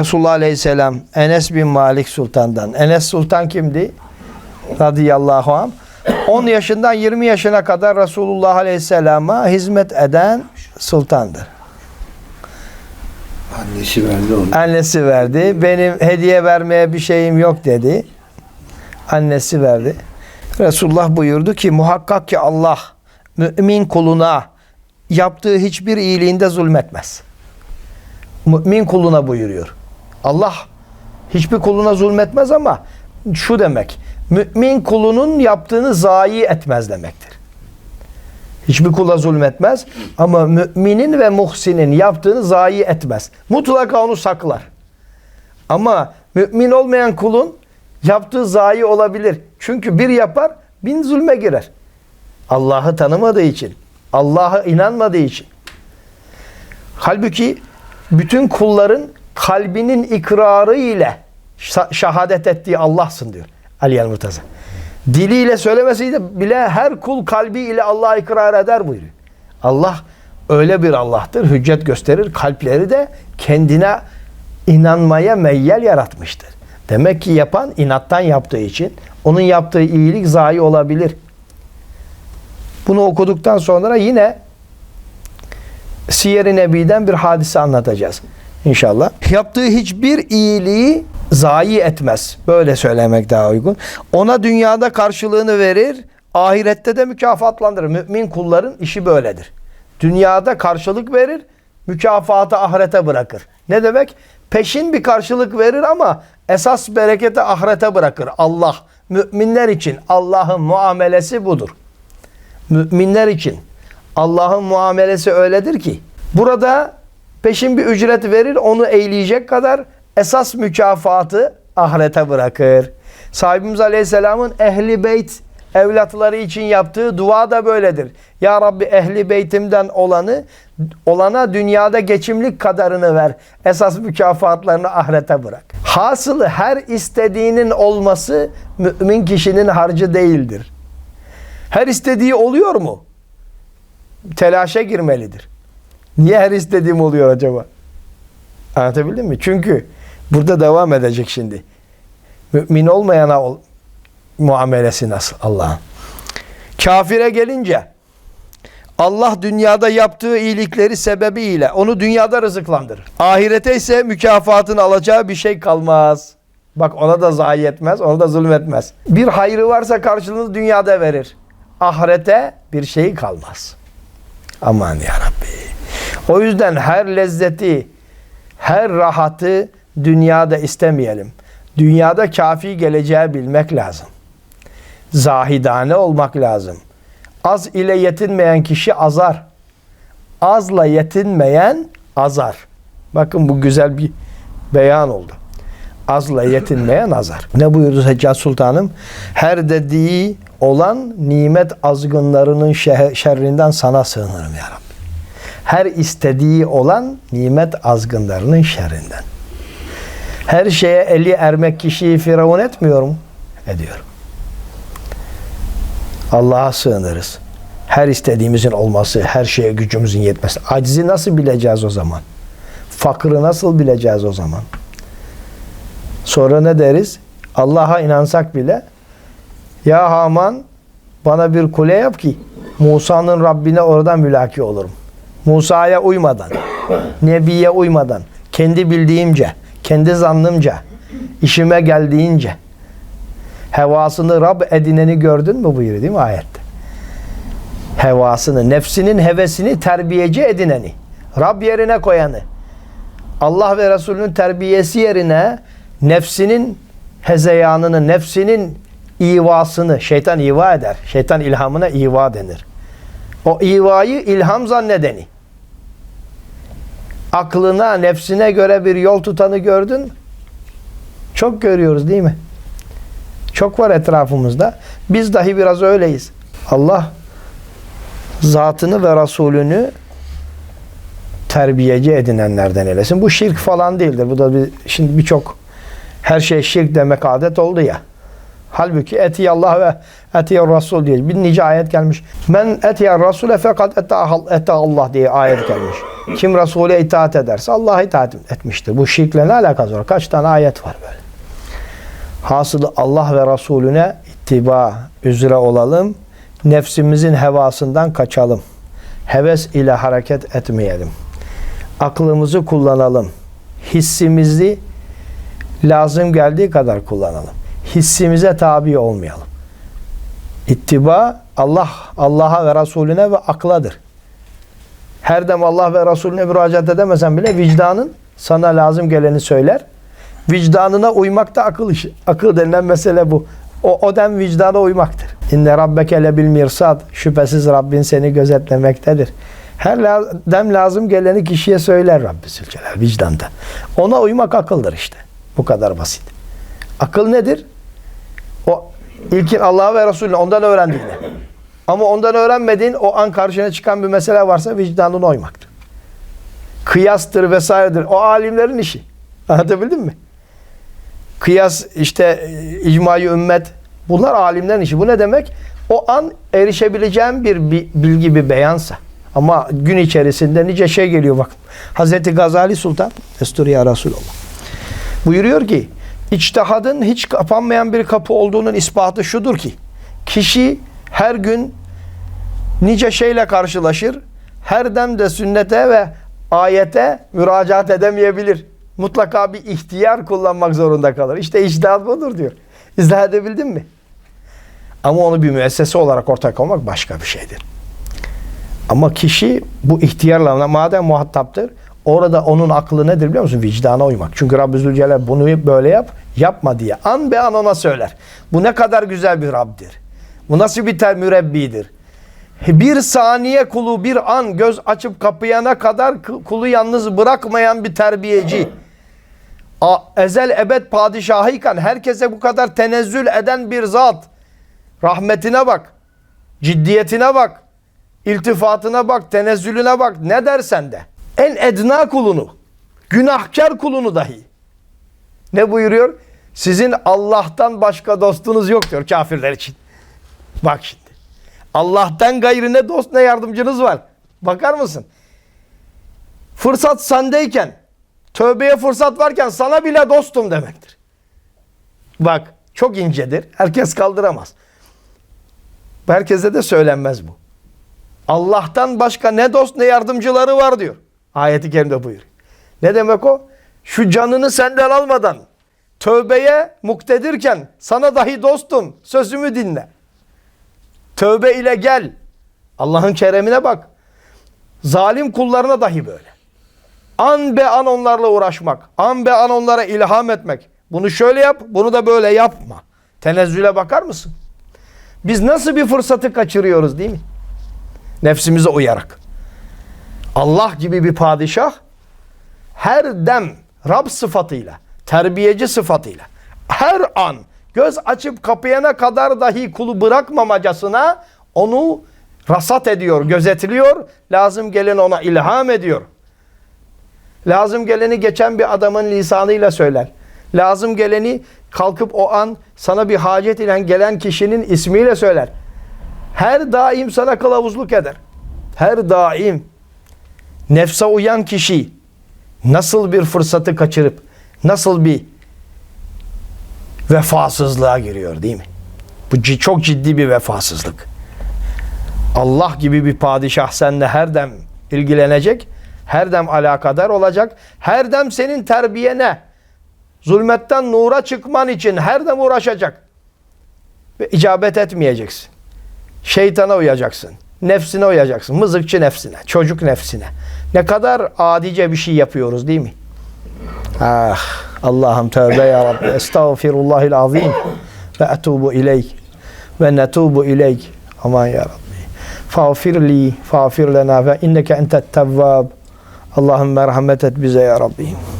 Resulullah Aleyhisselam Enes bin Malik Sultan'dan. Enes Sultan kimdi? Radıyallahu anh. 10 yaşından 20 yaşına kadar Resulullah Aleyhisselam'a hizmet eden sultandır. Annesi verdi onu. Annesi verdi. Benim hediye vermeye bir şeyim yok dedi. Annesi verdi. Resulullah buyurdu ki muhakkak ki Allah mümin kuluna yaptığı hiçbir iyiliğinde zulmetmez. Mümin kuluna buyuruyor. Allah hiçbir kuluna zulmetmez ama şu demek. Mümin kulunun yaptığını zayi etmez demektir. Hiçbir kula zulmetmez ama müminin ve muhsinin yaptığını zayi etmez. Mutlaka onu saklar. Ama mümin olmayan kulun yaptığı zayi olabilir. Çünkü bir yapar bin zulme girer. Allah'ı tanımadığı için, Allah'a inanmadığı için. Halbuki bütün kulların kalbinin ikrarı ile şa- şahadet ettiği Allah'sın diyor Ali el Murtaza. Diliyle söylemesiyle bile her kul kalbi ile Allah'a ikrar eder buyuruyor. Allah öyle bir Allah'tır. Hüccet gösterir. Kalpleri de kendine inanmaya meyyal yaratmıştır. Demek ki yapan inattan yaptığı için onun yaptığı iyilik zayi olabilir. Bunu okuduktan sonra yine Siyer-i Nebi'den bir hadise anlatacağız inşallah. Yaptığı hiçbir iyiliği zayi etmez. Böyle söylemek daha uygun. Ona dünyada karşılığını verir, ahirette de mükafatlandırır. Mümin kulların işi böyledir. Dünyada karşılık verir, mükafatı ahirete bırakır. Ne demek? Peşin bir karşılık verir ama esas bereketi ahirete bırakır. Allah müminler için Allah'ın muamelesi budur. Müminler için Allah'ın muamelesi öyledir ki burada peşin bir ücret verir onu eğleyecek kadar esas mükafatı ahirete bırakır. Sahibimiz Aleyhisselam'ın ehli beyt evlatları için yaptığı dua da böyledir. Ya Rabbi ehli beytimden olanı olana dünyada geçimlik kadarını ver. Esas mükafatlarını ahirete bırak. Hasılı her istediğinin olması mümin kişinin harcı değildir. Her istediği oluyor mu? Telaşa girmelidir. Niye her istediğim oluyor acaba? Anlatabildim mi? Çünkü burada devam edecek şimdi. Mümin olmayana ol, muamelesi nasıl Allah'ın? Kafire gelince Allah dünyada yaptığı iyilikleri sebebiyle onu dünyada rızıklandırır. Ahirete ise mükafatını alacağı bir şey kalmaz. Bak ona da zayi etmez, ona da zulmetmez. Bir hayrı varsa karşılığını dünyada verir. Ahirete bir şey kalmaz. Aman ya Rabbi. O yüzden her lezzeti, her rahatı dünyada istemeyelim. Dünyada kafi geleceği bilmek lazım. Zahidane olmak lazım. Az ile yetinmeyen kişi azar. Azla yetinmeyen azar. Bakın bu güzel bir beyan oldu. Azla yetinmeyen azar. Ne buyurdu Seccat Sultanım? Her dediği olan nimet azgınlarının şerrinden sana sığınırım ya Rabbi. Her istediği olan nimet azgınlarının şerrinden. Her şeye eli ermek kişiyi firavun etmiyor mu? Ediyor. Allah'a sığınırız. Her istediğimizin olması, her şeye gücümüzün yetmesi. Acizi nasıl bileceğiz o zaman? Fakrı nasıl bileceğiz o zaman? Sonra ne deriz? Allah'a inansak bile ya Haman bana bir kule yap ki Musa'nın Rabbine oradan mülaki olurum. Musa'ya uymadan, Nebi'ye uymadan, kendi bildiğimce, kendi zannımca, işime geldiğince hevasını Rab edineni gördün mü buyuruyor değil mi ayette? Hevasını, nefsinin hevesini terbiyeci edineni, Rab yerine koyanı, Allah ve Resulünün terbiyesi yerine nefsinin hezeyanını, nefsinin ivasını, şeytan iva eder. Şeytan ilhamına iva denir. O ivayı ilham zannedeni. Aklına, nefsine göre bir yol tutanı gördün? Çok görüyoruz değil mi? Çok var etrafımızda. Biz dahi biraz öyleyiz. Allah zatını ve Resulünü terbiyeci edinenlerden eylesin. Bu şirk falan değildir. Bu da bir, şimdi birçok her şey şirk demek adet oldu ya. Halbuki eti Allah ve eti Resul diye bir nice ayet gelmiş. Men eti Resul'e fakat eti Allah diye ayet gelmiş. Kim Resul'e itaat ederse Allah'a itaat etmiştir. Bu şirkle ne alakası var? Kaç tane ayet var böyle. Hasılı Allah ve Resulüne ittiba üzere olalım. Nefsimizin hevasından kaçalım. Heves ile hareket etmeyelim. Aklımızı kullanalım. Hissimizi lazım geldiği kadar kullanalım. Hissimize tabi olmayalım. İttiba Allah Allah'a ve Resulüne ve akladır. Her dem Allah ve Resulüne müracaat edemesen bile vicdanın sana lazım geleni söyler. Vicdanına uymak da akıl işi. Akıl denilen mesele bu. O, o dem vicdana uymaktır. İnne rabbeke lebil mirsad. Şüphesiz Rabbin seni gözetlemektedir. Her dem lazım geleni kişiye söyler Rabbi Zülcelal vicdanda. Ona uymak akıldır işte. Bu kadar basit. Akıl nedir? O ilkin Allah'a ve Resulüne ondan öğrendiğine. Ama ondan öğrenmediğin o an karşına çıkan bir mesele varsa vicdanına uymaktır. Kıyastır vesairedir. O alimlerin işi. Anlatabildim mi? Kıyas işte icmayı ümmet bunlar alimlerin işi. Bu ne demek? O an erişebileceğim bir bi- bilgi bir beyansa. Ama gün içerisinde nice şey geliyor bak. Hazreti Gazali Sultan Esturiya Resulullah buyuruyor ki içtihadın hiç kapanmayan bir kapı olduğunun ispatı şudur ki kişi her gün nice şeyle karşılaşır. Her demde sünnete ve ayete müracaat edemeyebilir. Mutlaka bir ihtiyar kullanmak zorunda kalır. İşte içtihat budur diyor. İzah edebildin mi? Ama onu bir müessese olarak ortak olmak başka bir şeydir. Ama kişi bu ihtiyarla madem muhataptır orada onun aklı nedir biliyor musun? Vicdana uymak. Çünkü Rabbi Zülcelal bunu böyle yap, yapma diye. An be an ona söyler. Bu ne kadar güzel bir Rab'dir. Bu nasıl bir ter mürebbidir. Bir saniye kulu bir an göz açıp kapayana kadar kulu yalnız bırakmayan bir terbiyeci. A, ezel ebed padişahıyken herkese bu kadar tenezzül eden bir zat. Rahmetine bak. Ciddiyetine bak. iltifatına bak, tenezzülüne bak. Ne dersen de. En edna kulunu, günahkar kulunu dahi. Ne buyuruyor? Sizin Allah'tan başka dostunuz yok diyor kafirler için. Bak şimdi. Allah'tan gayrı ne dost ne yardımcınız var. Bakar mısın? Fırsat sendeyken, tövbeye fırsat varken sana bile dostum demektir. Bak çok incedir. Herkes kaldıramaz. Herkese de söylenmez bu. Allah'tan başka ne dost ne yardımcıları var diyor. Ayeti kerimde buyuruyor. Ne demek o? Şu canını senden almadan tövbeye muktedirken sana dahi dostum sözümü dinle. Tövbe ile gel. Allah'ın keremine bak. Zalim kullarına dahi böyle. An be an onlarla uğraşmak. An be an onlara ilham etmek. Bunu şöyle yap, bunu da böyle yapma. Tenezzüle bakar mısın? Biz nasıl bir fırsatı kaçırıyoruz değil mi? Nefsimize uyarak. Allah gibi bir padişah her dem Rab sıfatıyla, terbiyeci sıfatıyla her an göz açıp kapayana kadar dahi kulu bırakmamacasına onu rasat ediyor, gözetiliyor. Lazım gelen ona ilham ediyor. Lazım geleni geçen bir adamın lisanıyla söyler. Lazım geleni kalkıp o an sana bir hacet ile gelen kişinin ismiyle söyler. Her daim sana kılavuzluk eder. Her daim nefse uyan kişi nasıl bir fırsatı kaçırıp nasıl bir vefasızlığa giriyor değil mi? Bu çok ciddi bir vefasızlık. Allah gibi bir padişah seninle her dem ilgilenecek, her dem alakadar olacak, her dem senin terbiyene, zulmetten nura çıkman için her dem uğraşacak. Ve icabet etmeyeceksin. Şeytana uyacaksın. Nefsine uyacaksın. Mızıkçı nefsine, çocuk nefsine. Ne kadar adice bir şey yapıyoruz değil mi? Ah Allah'ım tövbe ya Rabbi. Estağfirullahil azim. Ve etubu ileyk. Ve netubu ileyk. Aman ya Rabbi. Fağfir li, fağfir lena ve inneke entet tevvab. Allahümme rahmet et bize ya Rabbi.